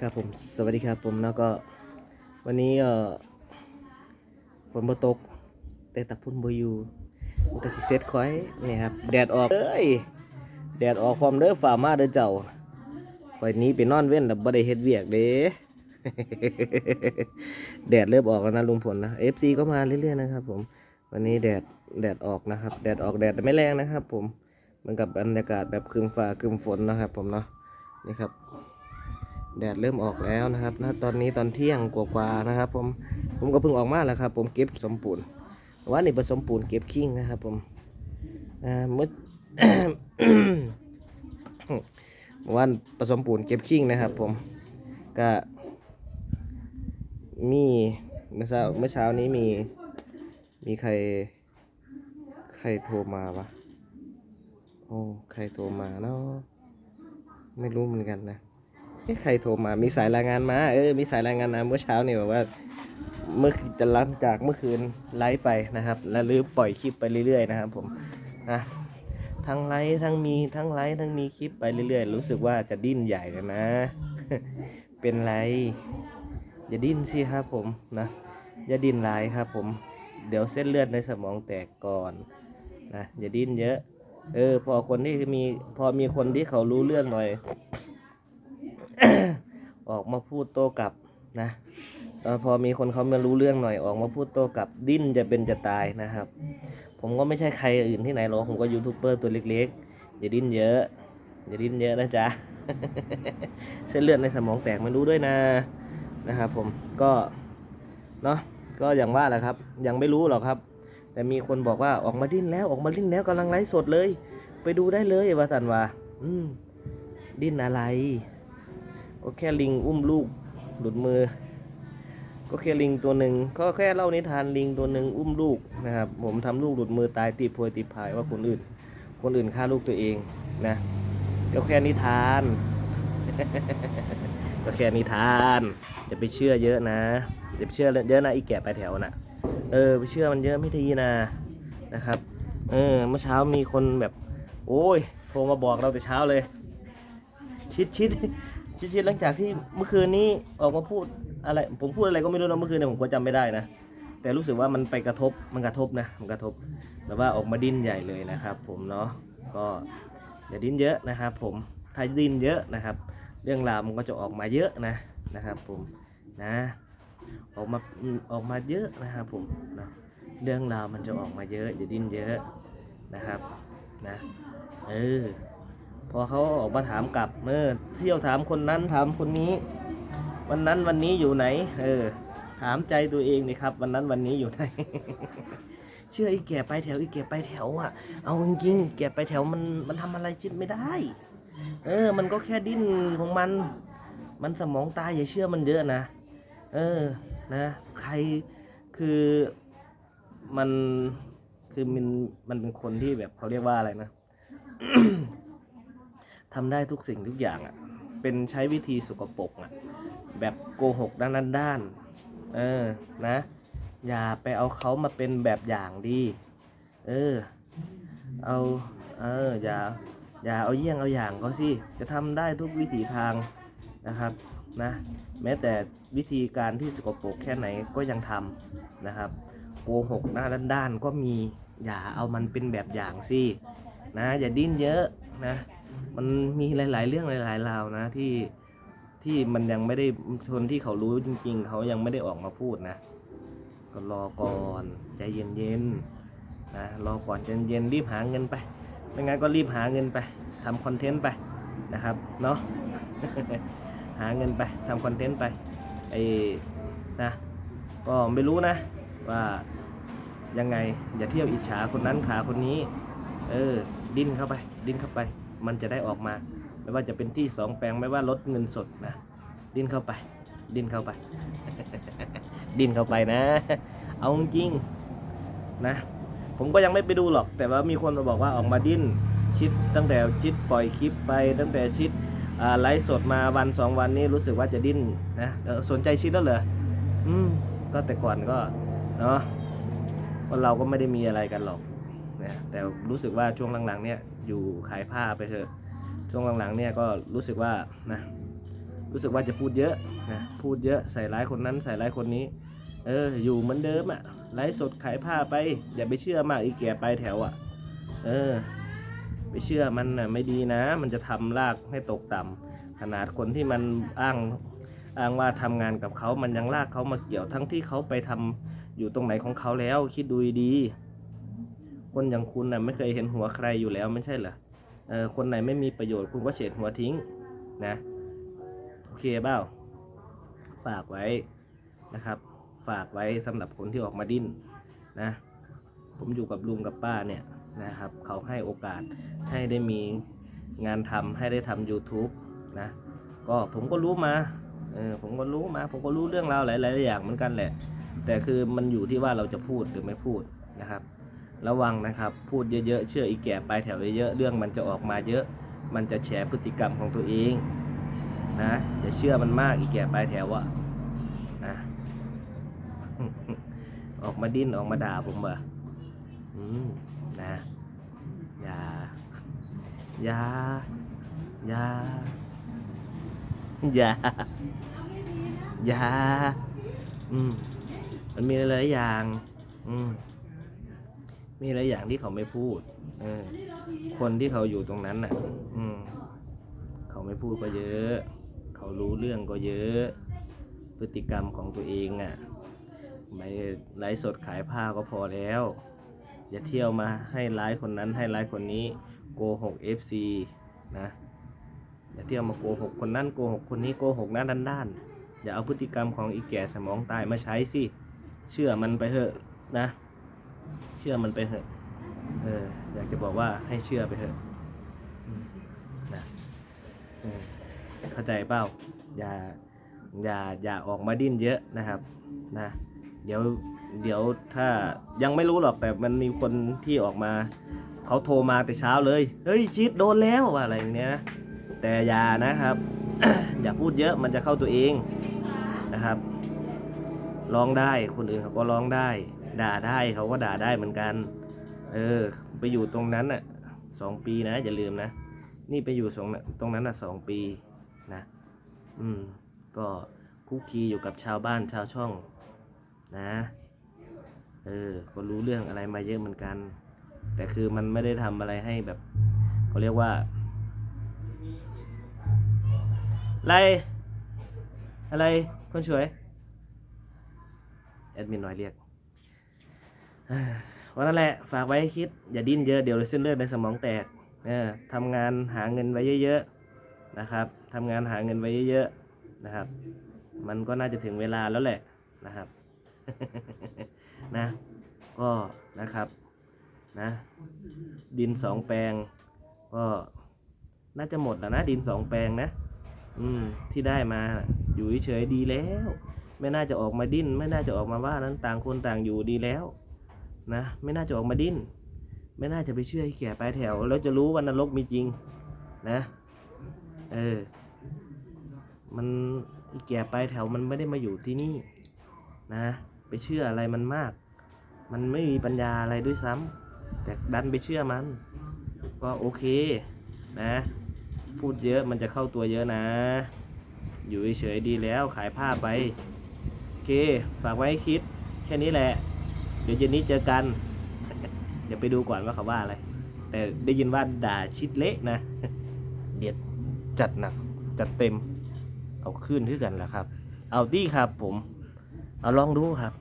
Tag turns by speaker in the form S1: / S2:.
S1: ครับผมสวัสดีครับผมแล้วก็วันนี้เอ่อฝนบ่ตก แต่ตะพุ่นบ่อยู่มันก็สิเซ็ตคอยนี่ครับแดดออกเอ้ยแดดออกพร้อมเด้อฝ่ามาเด้อเจ้าคอยนี้ไปนอนเว้นแล้วบ่ได้เฮ็ดเวียกเด้แดดเริ่มออกแล้วนะลุงพลนะ FC ก็มาเรื่อยๆนะครับ ผมวันนี้แดดแดดออกนะครับ แดดออกแดดไม่แรงนะครับ ผมเหมันกับบรรยากาศแบบครึมฟ้าครึมฝนนะครับ ผมเนาะนี่ครับ แดดเริ่มออกแล้วนะครับณตอนนี้ตอนเที่ยงกว่าๆนะครับ ผมผมก็เพิ่งออกมาแล้วครับ ผมเก็บสมปูนว่านี่ผสมปูนเก็บขิงนะครับ ผมอ่าเมื่อวันผสมปูนเก็บขิงนะครับ ผมก็มีเมื่อเช้าเมื่อเช้านี้มีมีใคร ใครโทรมาวะโอ้ใครโทรมาเนาะไม่รู้เหมือนกันนะ เอ๊ะใครโทรมา มีสายรายงานมา เออ มีสายรายงานมาเมื่อเช้าเนี่ยบอกว่า เมื่อจะหลังจากเมื่อคืนไลฟ์ไปนะครับ แล้วลืมปล่อยคลิปไปเรื่อยๆนะครับผม นะทั้งไลฟ์ทั้งมีทั้งไลฟ์ทั้งมีคลิปไปเรื่อยๆ รู้สึกว่าจะดิ้นใหญ่เลยนะ เป็นไร อย่าดิ้นสิครับผมนะ อย่าดิ้นหลายครับผม เดี๋ยวเส้นเลือดในสมองแตกก่อนนะอย่าดิ้นเยอะ เออ พอคนที่มีพอมีคนที่เขารู้เรื่องหน่อย ออกมาพูดโต้กลับนะพอมีคนเขามารู้เรื่องหน่อยออกมาพูดโต้กลับดิ้นจะเป็นจะตายนะครับ ผมก็ไม่ใช่ใครอื่นที่ไหนหรอกผมก็ยูทูบเบอร์ตัวเล็กๆอย่าดิ้นเยอะอย่าดิ้นเยอะนะจ๊ะเส้นเลือดในสมองแตกไม่รู้ด้วยนะนะครับ ผมก็เนาะก็อย่างว่าแหละครับ ยังไม่รู้หรอกครับ แต่มีคนบอกว่าออกมาดิ้นแล้วออกมาดิ้นแล้วกำลังไลฟ์สดเลย ไปดูได้เลยว่าสันว่าอืมดิ้นอะไร ก็แค่ลิงอุ้มลูกหลุดมือ ก็แค่ลิงตัวหนึ่งก็แค่เล่านิทานลิงตัวหนึ่งอุ้มลูกนะครับ ผมทำลูกหลุดมือตายติดโพยติดพายว่าคนอื่น คนอื่นฆ่าลูกตัวเองนะก็แค่นิทาน ก็แค่นิทานอย่าไปเชื่อเยอะนะอย่าไปเชื่อเยอะนะอีแก่ไปแถวน่ะ เออไปเชื่อมันเยอะไม่ดีนะนะครับ เออเมื่อเช้ามีคนแบบ โอ้ย โทรมาบอกเราแต่เช้าเลย ชิดชิด ชิดชิดหลังจากที่เมื่อคืนนี้ออกมาพูดอะไร ผมพูดอะไรก็ไม่รู้นะเมื่อคืนเนี่ยผมก็จำไม่ได้นะ แต่รู้สึกว่ามันไปกระทบ มันกระทบนะ มันกระทบ แต่ว่าออกมาดิ้นใหญ่เลยนะครับ ผมเนาะ ก็อย่าดิ้นเยอะนะครับ ผม ถ้าดิ้นเยอะนะครับ เรื่องราวมันก็จะออกมาเยอะนะนะครับ ผม นะ ออกมา อออกมาเยอะนะครับผมนะเรื่องราวมันจะออกมาเยอะอย่าดิ้นเยอะนะครับ นะ เออ พอเขาออกมาถามกลับเออเที่ยวถามคนนั้นถามคนนี้ วันนั้นวันนี้อยู่ไหน เออ ถามใจตัวเองนี่ครับ วันนั้นวันนี้อยู่ไหน เชื่ออ้แก่ไปแถวอ้แก่ไปแถวอะ เอาจริงๆแก่ไปแถวมันมันทำอะไรคิดไม่ได้ เออ มันก็แค่ดิ้นของมัน มันสมองตายอย่าเชื่อมันเยอะนะ เออ นะ ใครคือมันคือมันมันเป็นคนที่แบบเขาเรียกว่าอะไรนะ ทำได้ทุกสิ่งทุกอย่างอะ่ะ เป็นใช้วิธีสกปรกอะ แบบโกหกด้านนั้นด้านเออ นะ อย่าไปเอาเขามาเป็นแบบอย่างดี เออ เอา เออ อย่า อย่าเอาเยี่ยงเอาอย่างเขาสิ จะทำได้ทุกวิถีทางนะครับ นะ แม้แต่วิธีการที่สกปรกแค่ไหนก็ยังทำนะครับ โกหกหน้าด้านๆก็มี อย่าเอามันเป็นแบบอย่างสิ นะ อย่าดิ้นเยอะนะ มันมีหลาย ๆ เรื่องหลายๆราวนะที่ที่มันยังไม่ได้คนที่เขารู้จริง ๆ เขายังไม่ได้ออกมาพูดนะ ก็รอก่อนใจเย็นๆนะรอก่อนใจเย็นรีบหาเงินไปไม่งั้นก็รีบหาเงินไปทำคอนเทนต์ไปนะครับเนาะหาเงินไปทำคอนเทนต์ไปไอ้นะก็ไม่รู้นะว่ายังไงอย่าเที่ยวอิจฉาคนนั้นขาคนนี้ เออดิ้นเข้าไป ดิ้นเข้าไป มันจะได้ออกมา ไม่ว่าจะเป็นที่สองแปลงไม่ว่าลดเงินสดนะดิ้นเข้าไป ดิ้นเข้าไป ดิ้นเข้าไปนะ เอาจริงนะ ผมก็ยังไม่ไปดูหรอก แต่ว่ามีคนมาบอกว่าออกมาดิ้นชิดตั้งแต่ชิดปล่อยคลิปไป ตั้งแต่ชิดไลฟ์สดมาวันสองวันนี้รู้สึกว่าจะดิ้นนะสนใจชิดแล้วเหรออืมก็แต่ก่อนก็เนาะคนเราก็ไม่ได้มีอะไรกันหรอก นะแต่รู้สึกว่าช่วงหลังๆเนี่ยอยู่ขายผ้าไปเถอะ ช่วงหลังๆเนี่ยก็รู้สึกว่านะรู้สึกว่าจะพูดเยอะนะพูดเยอะใส่ร้ายคนนั้นใส่ร้ายคนนี้ เอออยู่เหมือนเดิมอะไลฟ์สดขายผ้าไป อย่าไปเชื่อมากอีแก่ปแถวอะเออ ไปเชื่อมันน่ะไม่ดีนะ มันจะทำลากให้ตกต่ำขนาดคนที่มันอ้างอ้างว่าทำงานกับเขามันยังลากเขามาเกี่ยวทั้งที่เขาไปทำอยู่ตรงไหนของเขาแล้วคิดดูดี คนอย่างคุณน่ะไม่เคยเห็นหัวใครอยู่แล้วไม่ใช่เหรอเออคนไหนไม่มีประโยชน์คุณก็เฉดหัวทิ้งนะโอเคเปล่าฝากไว้นะครับ ฝากไว้สำหรับคนที่ออกมาดิ้นนะผมอยู่กับลุงกับป้าเนี่ยนะครับเขาให้โอกาสให้ได้มีงานทำให้ได้ทำ YouTube นะก็ผมก็รู้มาเออผมก็รู้มา ผมก็รู้เรื่องราวหลาย ๆ อย่างเหมือนกันแหละ แต่คือมันอยู่ที่ว่าเราจะพูดหรือไม่พูดนะครับ ระวังนะครับ พูดเยอะๆ เชื่ออีแก่ปลายแถวเยอะๆ เรื่องมันจะออกมาเยอะ มันจะแฉพฤติกรรมของตัวเองนะอย่าเชื่อมันมากอีแก่ปลายแถวอะนะออกมาดิ้นออกมาด่าผมเหรออืมนะ อย่า อย่า อย่า อย่า อย่า อืมมันมีหลายๆอย่าง อืม มีหลายอย่างที่เขาไม่พูดอคนที่เขาอยู่ตรงนั้นน่ะ อืม เขาไม่พูดก็เยอะ เขารู้เรื่องก็เยอะ พฤติกรรมของตัวเองอะไม่ไลฟ์สดขายผ้าก็พอแล้ว อย่าเที่ยวมาให้ร้ายคนนั้นให้ร้ายคนนี้โกหก FC นะอย่าเที่ยวมาโกหกคนนั้นโกหกคนนี้โกหกหน้าด้านๆอย่าเอาพฤติกรรมของอีแก่สมองตายมาใช้สิ เชื่อมันไปเถอะนะ เชื่อมันไปเถอะเอออยากจะบอกว่าให้เชื่อไปเถอะนะเออเข้าใจเปล่าอย่าอย่าอย่าออกมาดิ้นเยอะนะครับนะเดี๋ยวเดี๋ยวถ้ายังไม่รู้หรอกแต่มันมีคนที่ออกมาเขาโทรมาแต่เช้าเลย เฮ้ยชิดโดนแล้วอะไรอย่างเนี้ยนะแต่อย่านะครับ อย่าพูดเยอะมันจะเข้าตัวเองนะครับร้องได้คนอื่นเขาก็ร้องได้ ด่าได้เขาก็ด่าได้เหมือนกัน เออ ไปอยู่ตรงนั้นอะสองปีนะอย่าลืมนะ นี่ไปอยู่สองตรงนั้นอะสองปีนะ อืม ก็คุกคีอยู่กับชาวบ้านชาวช่อง นะ เออ ก็รู้เรื่องอะไรมาเยอะเหมือนกัน แต่คือมันไม่ได้ทำอะไรให้แบบเขาเรียกว่าอะไร อะไร คนสวย แอดมินน้อยเรียก วันนั้นแหละฝากไว้คิด อย่าดิ้นเยอะเดี๋ยวเส้นเลือดในสมองแตกเออทำงานหาเงินไว้เยอะๆนะครับทำงานหาเงินไว้เยอะๆนะครับ มันก็น่าจะถึงเวลาแล้วแหละนะครับนะก็นะครับนะดินสองแปลง ก็น่าจะหมดแล้วนะ ดินสองแปลงนะ อืมที่ได้มาอยู่เฉยดีแล้ว ไม่น่าจะออกมาดิ้น ไม่น่าจะออกมาว่านั้นต่างคนต่างอยู่ดีแล้ว นะไม่น่าจะออกมาดิ้น ไม่น่าจะไปเชื่อไอ้แก่ปลายแถว แล้วจะรู้ว่านรกมีจริงนะเออมันไอ้แก่ปลายแถวมันไม่ได้มาอยู่ที่นี่นะ ไปเชื่ออะไรมันมาก มันไม่มีปัญญาอะไรด้วยซ้ำแต่ดันไปเชื่อมัน ก็โอเคนะ พูดเยอะมันจะเข้าตัวเยอะนะ อยู่เฉยดีแล้วขายผ้าไป โอเค ฝากไว้คิดแค่นี้แหละ เดี๋ยวเย็นนี้เจอกัน เดี๋ยวไปดูก่อนว่าเขาว่าอะไร แต่ได้ยินว่าด่าชิดเละนะ เด็ดจัดหนัก จัดเต็ม เอาขึ้นขึ้นกันแหละครับ เอาดีครับผม เอาลองดูครับ